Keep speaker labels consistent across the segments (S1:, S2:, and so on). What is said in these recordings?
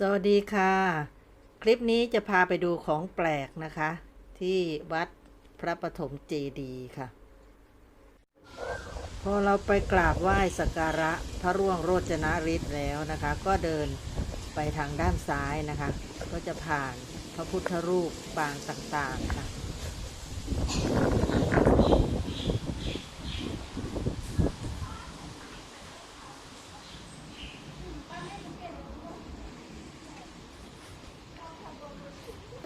S1: สวัสดีค่ะ คลิปนี้จะพาไปดูของแปลกนะคะ ที่วัดพระปฐมเจดีค่ะ พอเราไปกราบไหว้สักการะพระร่วงโรจนฤทธิ์แล้วนะคะ ก็เดินไปทางด้านซ้ายนะคะ ก็จะผ่านพระพุทธรูปปางต่างๆค่ะ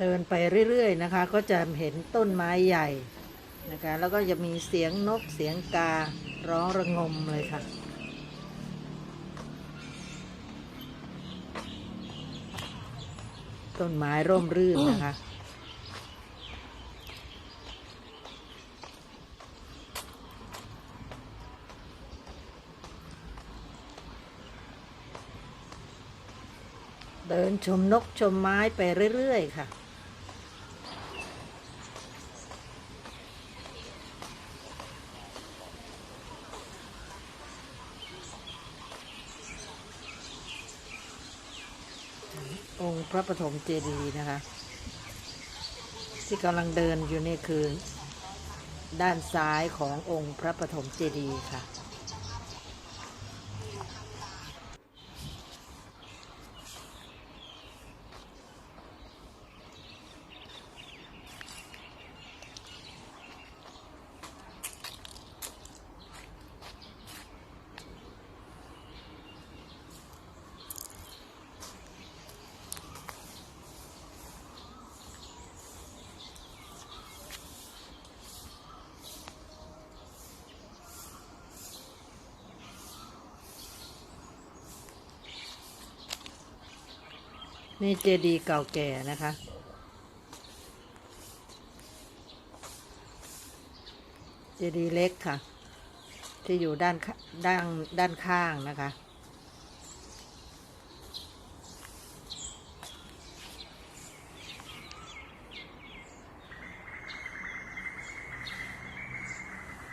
S1: เดินไปเรื่อยๆนะคะ ก็จะเห็นต้นไม้ใหญ่นะคะ แล้วก็จะมีเสียงนกเสียงการ้องระงมเลยค่ะต้นไม้ร่มรื่นนะคะ เดินชมนกชมไม้ไปเรื่อย ๆ ค่ะ องค์พระปฐมเจดีย์นะคะ ที่กำลังเดินอยู่นี่คือ ด้านซ้ายขององค์พระปฐมเจดีย์ค่ะ นี่เจดีย์เก่าแก่นะคะ เจดีย์เล็กค่ะ ที่อยู่ด้านด้านด้านข้างนะคะ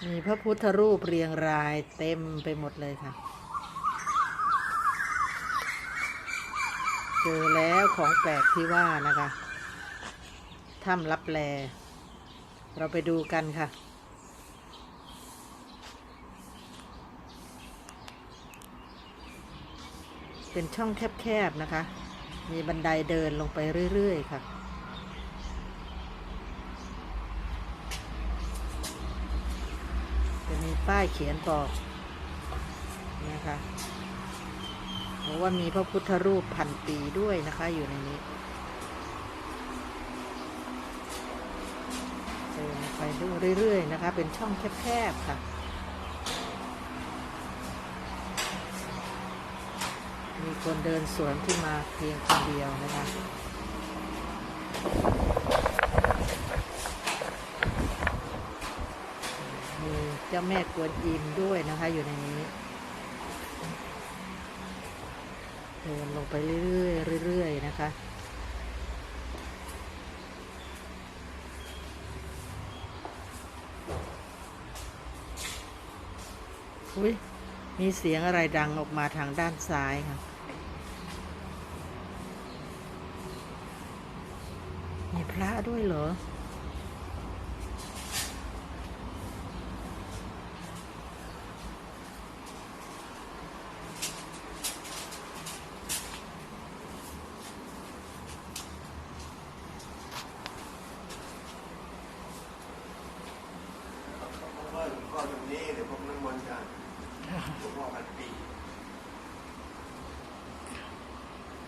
S1: มีพระพุทธรูปเรียงรายเต็มไปหมดเลยค่ะ เจอแล้วของแปลกที่ว่านะคะถ้ำรับแล เราไปดูกันค่ะ เป็นช่องแคบๆนะคะ มีบันไดเดินลงไปเรื่อยๆค่ะจะมีป้ายเขียนบอกนะคะ บอกว่ามีพระพุทธรูปพันปีด้วยนะคะอยู่ในนี้เดินไปดูเรื่อยๆนะคะ เป็นช่องแคบๆค่ะ มีคนเดินสวนขึ้นมาเพียงคนเดียวนะคะมีเจ้าแม่กวนอิมด้วยนะคะอยู่ในนี้ เดินลงไปเรื่อยๆเรื่อยๆนะคะอุ้ยมีเสียงอะไรดังออกมาทางด้านซ้ายค่ะ มีพระด้วยเหรอ
S2: เพราะว่าหลวงพ่อตรงนี้เดี๋ยวพวกน้ำมนต์กันหลวงพ่อพันปี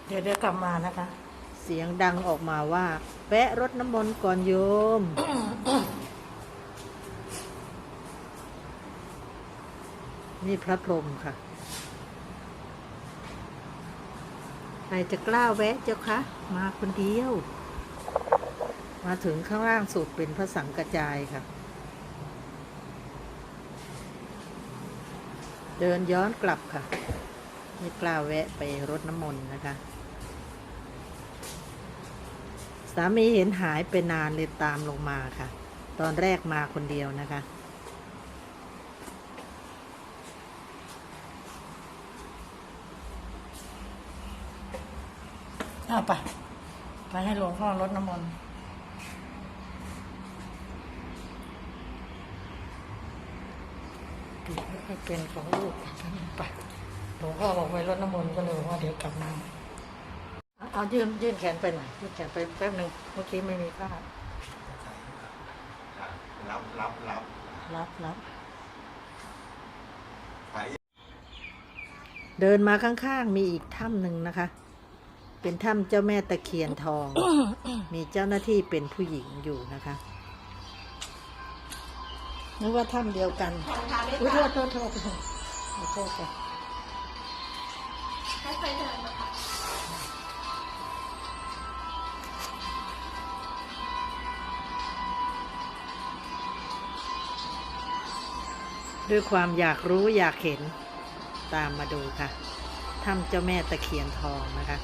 S1: เดี๋ยวเดี๋ยวกลับมานะคะ เสียงดังออกมาว่าแปะรถน้ำมนต์ก่อนโยม นี่พระพรหมค่ะใครจะกล้าแวะเจ้าคะ มาคนเดียว มาถึงข้างล่างสุดเป็นพระสังกระจายค่ะ เดินย้อนกลับค่ะไม่กล้าแวะไปรดน้ำมนต์นะคะ สามีเห็นหายไปนานเลยตามลงมาค่ะ ตอนแรกมาคนเดียวนะคะ
S3: เอาไป ไปให้หลวงพ่อรดน้ำมนต์ให้เป็นของลูกไปหลวงพ่อบอกไปรดน้ำมนต์ก็เลยบอกว่าเดี๋ยวกลับมา เอาเอายื่นยื่นแขนไปหน่อยยื่นแขนไปแป๊บหนึ่งเมื่อกี้ไม่มีผ้า
S2: รับรับรับ
S3: รับรับ
S2: ขาย
S1: เดินมาข้างๆมีอีกถ้ำหนึ่งนะคะ เป็นถ้ำเจ้าแม่ตะเคียนทอง มีเจ้าหน้าที่เป็นผู้หญิงอยู่นะคะ
S3: นึกว่าถ้ำเดียวกันอุ้ยโทษโทษโทษโทษขอโทษค่ะ
S1: ด้ ด้วยความอยากรู้อยากเห็นตามมาดูค่ะถ้ำเจ้าแม่ตะเคียนทองนะคะ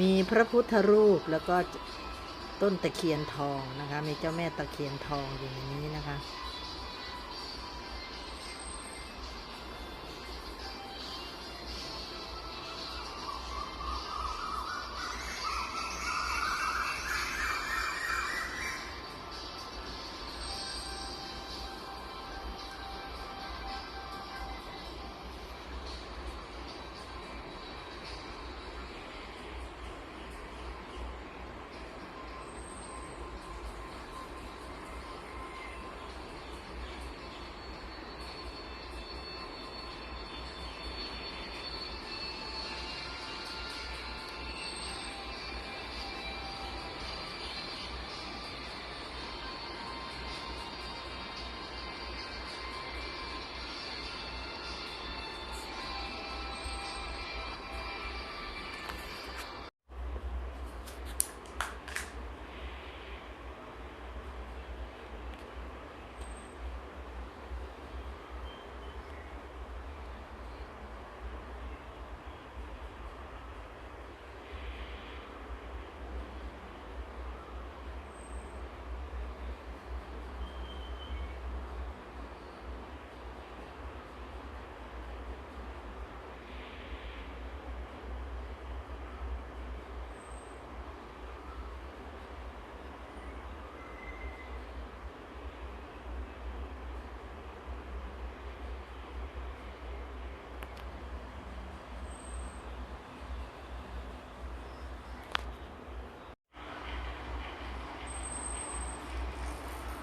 S1: มีพระพุทธรูปแล้วก็ต้นตะเคียนทองนะคะ มีเจ้าแม่ตะเคียนทองอยู่ในนี้นะคะ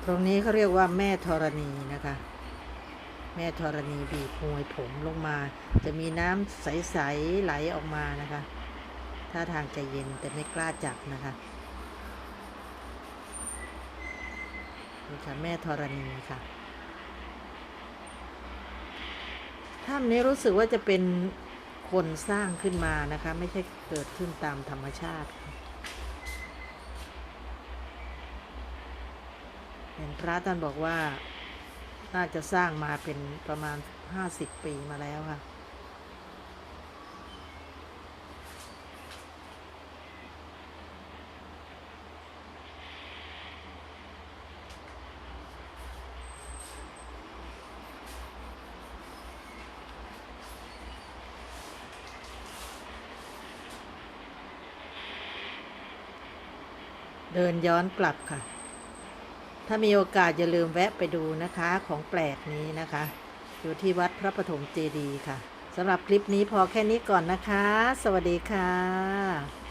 S1: รงนี้เขาเรียกว่าแม่ธรณีนะคะ แม่ธรณีบีบมวยผมลงมา จะมีน้ำใส ๆ ไหลออกมานะคะท่าทางจะเย็นแต่ไม่กล้าจับนะคะนี่ค่ะแม่ธรณีค่ะถ้ำนี้รู้สึกว่าจะเป็นคนสร้างขึ้นมานะคะ ไม่ใช่เกิดขึ้นตามธรรมชาติ เห็นพระท่านบอกว่าน่าจะสร้างมาเป็นประมาณห้าสิบปีมาแล้วค่ะ เดินย้อนกลับค่ะ ถ้ามีโอกาสอย่าลืมแวะไปดูนะคะของแปลกนี้นะคะ อยู่ที่วัดพระปฐมเจดีย์ค่ะสำหรับคลิปนี้พอแค่นี้ก่อนนะคะ สวัสดีค่ะ